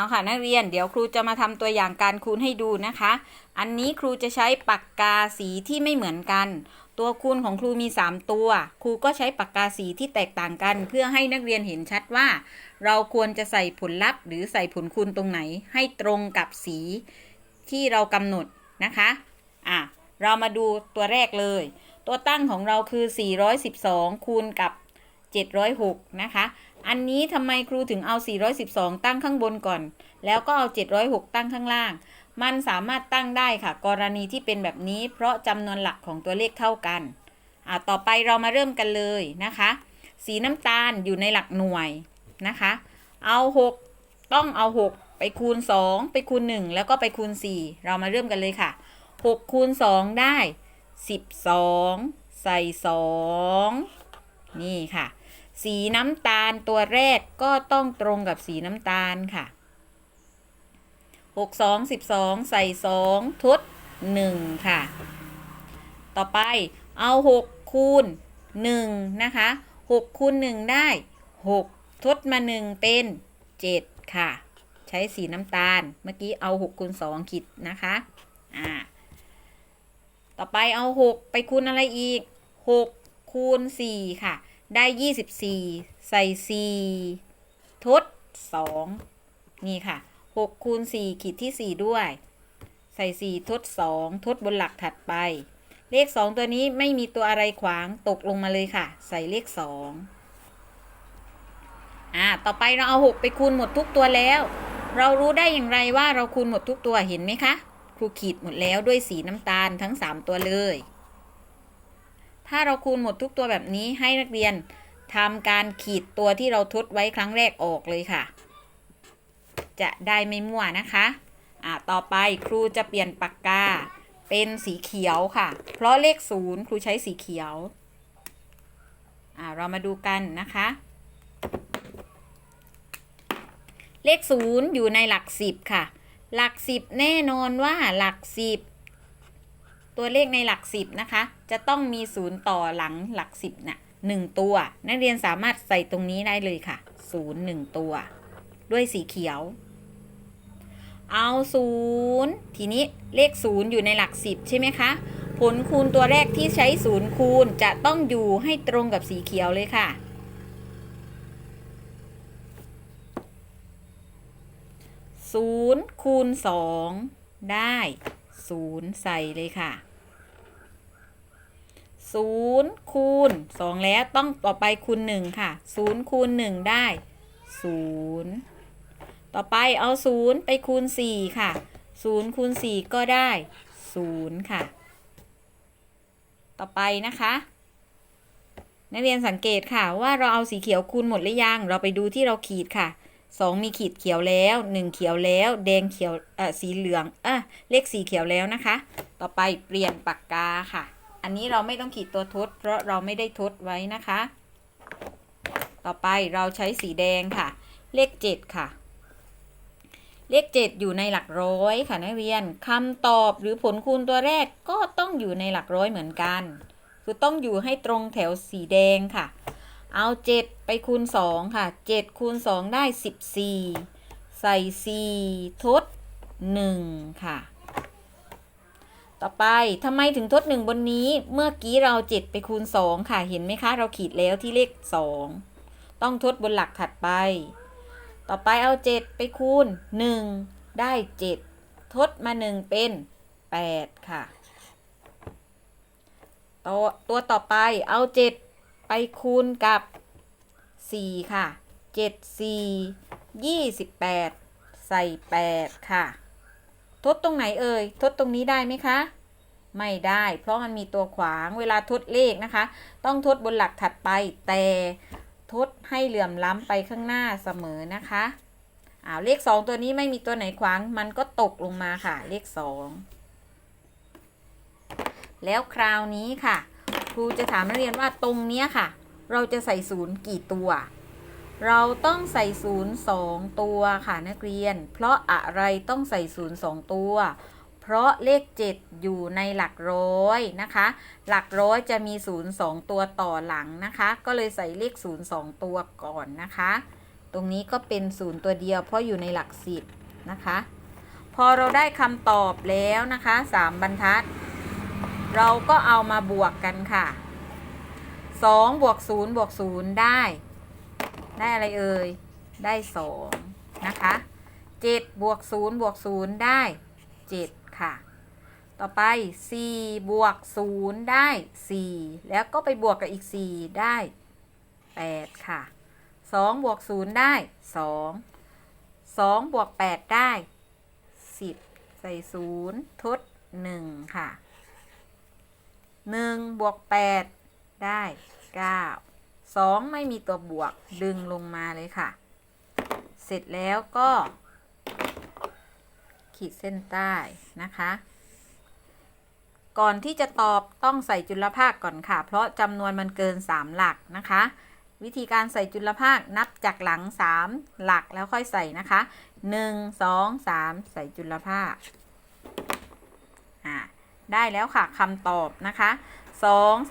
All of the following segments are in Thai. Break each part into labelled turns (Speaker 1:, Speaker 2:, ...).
Speaker 1: เอาค่ะนักเรียนเดี๋ยวครูจะมาทำตัวอย่างการคูณให้ดูนะคะ อันนี้ครูจะใช้ปากกาสีที่ไม่เหมือนกัน ตัวคูณของครูมี 3 ตัว ครูก็ใช้ปากกาสีที่แตกต่างกัน เพื่อให้นักเรียนเห็นชัดว่า เราควรจะใส่ผลลัพธ์ หรือใส่ผลคูณตรงไหน ให้ตรงกับสีที่เรากำหนดนะคะอะเรามาดูตัวแรกเลย ตัวตั้งของเราคือ 412 คูณกับ 706 นะคะ อันนี้ทำไมครูถึงเอา 412 ตั้งข้างบนก่อน แล้วก็เอา 706 ตั้งข้างล่าง มันสามารถตั้งได้ค่ะ กรณีที่เป็นแบบนี้เพราะจำนวนหลักของตัวเลขเท่ากัน อ่าต่อไปเรามาเริ่มกันเลยนะคะ สีน้ำตาลอยู่ในหลักหน่วยนะคะ เอา 6 ต้องเอา 6 ไปคูณ 2 ไปคูณ 1 แล้วก็ไปคูณ 4 เรามาเริ่มกันเลยค่ะ 6 คูณ 2 ได้ 12 ใส่ 2 นี่ค่ะ สีน้ำตาลตัวแรกก็ต้องตรงกับสีน้ำตาลค่ะ 6 2 12 ใส่ 2 ทด 1 ค่ะ ต่อไปเอา 6 คูณ 1 นะคะ 6 คูณ 1 ได้ 6 ทดมา 1 เป็น 7 ค่ะ ใช้สีน้ำตาล เมื่อกี้เอา 6 คูณ2ขีดนะคะ อ่า ต่อไปเอา 6 ไปคูณอะไรอีก 6 คูณ 4 ค่ะ ได้24ใส่4ทด2นี่ค่ะ6คูณ4ขีดที่4ด้วย ใส่4ทด2ทดบนหลักถัดไป เลข2ตัวนี้ไม่มีตัวอะไรขวางตกลงมาเลยค่ะ ใส่เลข2อ่า ต่อไปเราเอา6ไปคูณหมดทุกตัวแล้ว เรารู้ได้อย่างไรว่าเราคูณหมดทุกตัวเห็นไหมคะ ครูขีดหมดแล้วด้วยสีน้ำตาลทั้ง3ตัวเลย ถ้าเราคูณหมดทุกตัวแบบนี้ให้นักเรียนทำการขีดตัวที่เราทดไว้ครั้งแรกออกเลยค่ะ จะได้ไม่มั่วนะคะอ่าต่อไปครูจะเปลี่ยนปากกา เป็นสีเขียวค่ะ เพราะเลขศูนย์ครูใช้สีเขียวอ่าเรามาดูกันนะคะ เลขศูนย์อยู่ในหลักสิบค่ะ หลักสิบแน่นอนว่าหลักสิบตัวเลขในหลักสิบนะคะ จะต้องมีศูนย์ต่อหลังหลักสิบน่ะหนึ่งตัว นักเรียนสามารถใส่ตรงนี้ได้เลยค่ะศูนย์หนึ่งตัว ด้วยสีเขียว เอาศูนย์ทีนี้เลขศูนย์อยู่ในหลักสิบใช่ไหมคะผลคูณตัวแรกที่ใช้ศูนย์คูณจะต้องอยู่ให้ตรงกับสีเขียวเลยค่ะ ศูนย์คูณสองได้ศูนย์ใส่เลยค่ะ ศูนย์คูณสองแล้วต้องต่อไปคูณหนึ่งค่ะศูนย์คูณหนึ่งได้ศูนย์ต่อไปเอาศูนย์ไปคูณสี่ค่ะศูนย์คูณสี่ก็ได้ศูนย์ค่ะ ต่อไปนะคะ นักเรียนสังเกตค่ะว่าเราเอาสีเขียวคูณหมดหรือยัง เราไปดูที่เราขีดค่ะสองมีขีดเขียวแล้วหนึ่งเขียวแล้ว แดงเขียวเอ่อสีเหลืองเอะเลขสีเขียวแล้วนะคะ ต่อไปเปลี่ยนปากกาค่ะ อันนี้เราไม่ต้องขีดตัวทด เพราะเราไม่ได้ทดไว้นะคะ ต่อไปเราใช้สีแดงค่ะ เลขเจ็ดค่ะ เลขเจ็ดอยู่ในหลักร้อยค่ะนักเรียนคำตอบหรือผลคูณตัวแรกก็ต้องอยู่ในหลักร้อยเหมือนกัน คือต้องอยู่ให้ตรงแถวสีแดงค่ะ เอา 7 ไปคูณ 2 ค่ะ 7 คูณ 2 ได้ 14 ใส่ 4 ทด 1 ค่ะ ต่อไปทำไมถึงทด1บนนี้ เมื่อกี้เรา 7 ไปคูณ 2 ค่ะ เห็นไหมคะ เราขีดแล้วที่เลข 2 ต้องทดบนหลักถัดไป ต่อไปเอา 7 ไปคูณ 1 ได้ 7 ทดมา 1 เป็น 8 ค่ะ ตัวตัวต่อไปเอา 7 ไปคูณกับ 4 ค่ะ 7 4 28 ใส่ 8 ค่ะ ทดตรงไหนเอ่ย ทดตรงนี้ได้ไหมคะ ไม่ได้ เพราะมันมีตัวขวางเวลาทดเลขนะคะ ต้องทดบนหลักถัดไป แต่ทดให้เหลื่อมล้ำไปข้างหน้าเสมอนะคะอ้าวเลข 2 ตัวนี้ไม่มีตัวไหนขวาง มันก็ตกลงมาค่ะ เลข 2 แล้วคราวนี้ค่ะ ครูจะถามนักเรียนว่าตรงเนี้ยค่ะ เราจะใส่ศูนย์กี่ตัว เราต้องใส่ศูนย์สองตัวค่ะนักเรียน เพราะอะไรต้องใส่ศูนย์สองตัว เพราะเลข 7 อยู่ในหลักร้อยนะคะ หลักร้อยจะมีศูนย์สองตัวต่อหลังนะคะ ก็เลยใส่เลขศูนย์สองตัวก่อนนะคะ ตรงนี้ก็เป็นศูนย์ตัวเดียว เพราะอยู่ในหลักสิบนะคะ พอเราได้คำตอบแล้วนะคะสามบรรทัด เราก็เอามาบวกกันค่ะสองบวกศูนย์บวกศูนย์ได้ ได้อะไรเอ่ย ได้สองนะคะเจ็ดบวกศูนย์บวกศูนย์ได้เจ็ดค่ะ ต่อไปสี่บวกศูนย์ได้สี่แล้วก็ไปบวกกับอีกสี่ได้แปดค่ะสองบวกศูนย์ได้สองสองบวกแปดได้สิบใส่ศูนย์ทดหนึ่งค่ะหนึ่งบวกแปดได้เก้า สองไม่มีตัวบวกดึงลงมาเลยค่ะ เสร็จแล้วก็ ขีดเส้นใต้นะคะ ก่อนที่จะตอบต้องใส่จุลภาคก่อนค่ะ เพราะจำนวนมันเกิน 3 หลักนะคะ วิธีการใส่จุลภาคนับจากหลัง 3 หลักแล้วค่อยใส่นะคะ 1 2 3 ใส่จุลภาค ได้แล้วค่ะคำตอบนะคะ 2 9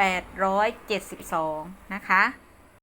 Speaker 1: 8 7 2 นะคะ